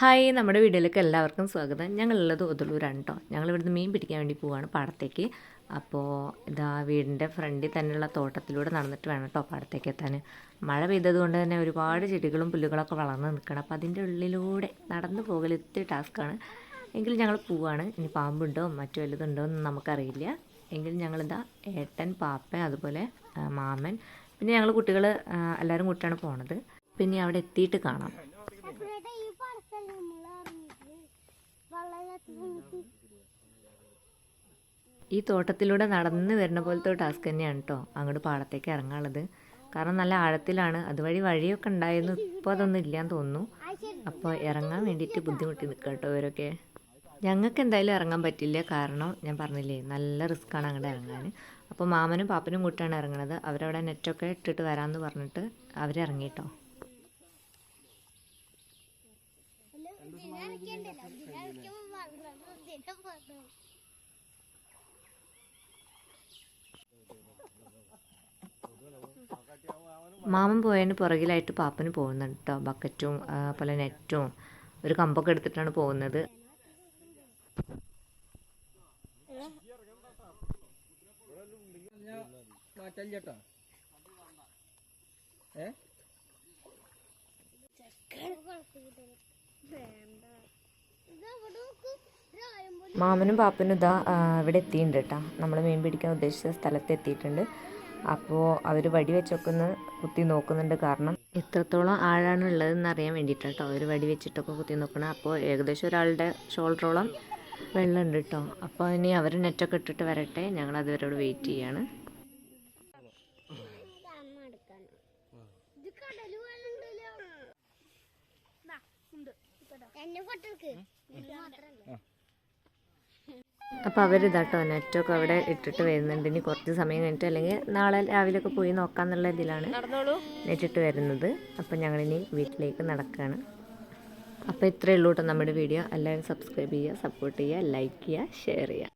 Hi നമ്മുടെ വീഡിയോയിലേക്ക് എല്ലാവർക്കും സ്വാഗതം. ഞങ്ങളുള്ളത് ഒതളൂരാണ് ഞങ്ങൾ ഇവിടുന്ന് മീൻ പിടിക്കാൻ വേണ്ടി പോവാണ് പാടത്തേക്ക്. അപ്പോൾ ഇതാ വീടിന്റെ ഫ്രണ്ടിൽ തന്നെയുള്ള തോട്ടത്തിലൂടെ നടന്നിട്ട് വേണം കേട്ടോ പാടത്തേക്ക് എത്താൻ. മഴ പെയ്തത് കൊണ്ട് തന്നെ ഒരുപാട് ചെടികളും പുല്ലുകളൊക്കെ വളർന്ന് നിൽക്കണം. അപ്പോൾ അതിന്റെ ഉള്ളിലൂടെ നടന്നു പോകൽ ഇത്തിരി ടാസ്ക്കാണ്. എങ്കിലും ഞങ്ങൾ പോവാണ്. ഇനി പാമ്പുണ്ടോ മറ്റു വലുതുണ്ടോ എന്ന് നമുക്കറിയില്ല. എങ്കിലും ഞങ്ങളിതാ ഏട്ടൻ പാപ്പൻ അതുപോലെ മാമൻ പിന്നെ ഞങ്ങൾ കുട്ടികൾ എല്ലാവരും കൂട്ടിയാണ് പോണത്. പിന്നെ അവിടെ എത്തിയിട്ട് കാണാം ഇവിടെ ഈ പടത്തല്ലേ നമ്മൾ ഇറങ്ങിയിട്ട് വെള്ളത്തിനകത്ത് വീണിട്ട് ഈ തോട്ടത്തിലൂടെ നടന്ന് വരുന്ന പോലത്തെ ടാസ്ക് തന്നെയാണ് കേട്ടോ അങ്ങോട്ട് പാടത്തേക്ക് ഇറങ്ങാനുള്ളത്. കാരണം നല്ല ആഴത്തിലാണ്. അതുവഴി വഴിയൊക്കെ ഉണ്ടായിരുന്നു. ഇപ്പോൾ അതൊന്നും ഇല്ലാന്ന് തോന്നുന്നു. അപ്പോൾ ഇറങ്ങാൻ വേണ്ടിയിട്ട് ബുദ്ധിമുട്ടി നിൽക്കുക കേട്ടോ ഇവരൊക്കെ. ഞങ്ങൾക്ക് എന്തായാലും ഇറങ്ങാൻ പറ്റില്ല. കാരണം ഞാൻ പറഞ്ഞില്ലേ നല്ല റിസ്ക്കാണ് അങ്ങോട്ട് ഇറങ്ങാൻ. അപ്പോൾ മാമനും പാപ്പനും കൂട്ടാണ് ഇറങ്ങണത്. അവരവിടെ നെറ്റൊക്കെ ഇട്ടിട്ട് വരാമെന്ന് പറഞ്ഞിട്ട് അവരിറങ്ങി കേട്ടോ ഇതിനൊക്കെയുണ്ടല്ലോ മാമൻ പോയതിന് പുറകിലായിട്ട് പാപ്പന് പോകുന്നുണ്ട് കേട്ടോ ബക്കറ്റും പല നെറ്റും ഒരു കമ്പൊക്കെ എടുത്തിട്ടാണ് പോകുന്നത്. വേണ്ട ഇത് അവിടെ നോക്ക് രായം പോലെ മാമനും പാപ്പനും ഇതാ ഇവിടെ എത്തിയിട്ടുണ്ട് കേട്ടോ നമ്മൾ മീൻ പിടിക്കാൻ ഉദ്ദേശിച്ച സ്ഥലത്ത് എത്തിയിട്ടുണ്ട്. അപ്പോൾ അവർ വടി വെച്ചൊക്കെ കുത്തി നോക്കുന്നുണ്ട് കാരണം എത്രത്തോളം ആഴാണ് ഉള്ളതെന്ന് അറിയാൻ വേണ്ടിയിട്ടാണ് കേട്ടോ അവർ വടി വെച്ചിട്ടൊക്കെ കുത്തി നോക്കണം. അപ്പോൾ ഏകദേശം ഒരാളുടെ ഷോൾഡറോളം വെള്ളമുണ്ട് കേട്ടോ അപ്പോൾ ഇനി അവർ നെറ്റൊക്കെ ഇട്ടിട്ട് വരട്ടെ. ഞങ്ങൾ അതുവരോട് വെയിറ്റ് ചെയ്യാണ്. എന്നെ പൊട്ടർക്ക് അപ്പോൾ അവർ ഇതാട്ടോ നെറ്റൊക്കെ അവിടെ ഇട്ടിട്ട് വരുന്നുണ്ട്. ഇനി കുറച്ച് സമയം കഴിഞ്ഞിട്ട് അല്ലെങ്കിൽ നാളെ രാവിലെ ഒക്കെ പോയി നോക്കാന്നുള്ള ഇതിലാണ് നെറ്റിട്ട് വരുന്നത്. അപ്പോൾ ഞങ്ങളിനി വീട്ടിലേക്ക് നടക്കുകയാണ് അപ്പോൾ ഇത്രയേ ഉള്ളൂ കേട്ടോ നമ്മുടെ വീഡിയോ. എല്ലാവരും സബ്സ്ക്രൈബ് ചെയ്യുക സപ്പോർട്ട് ചെയ്യുക ലൈക്ക് ചെയ്യുക ഷെയർ ചെയ്യുക.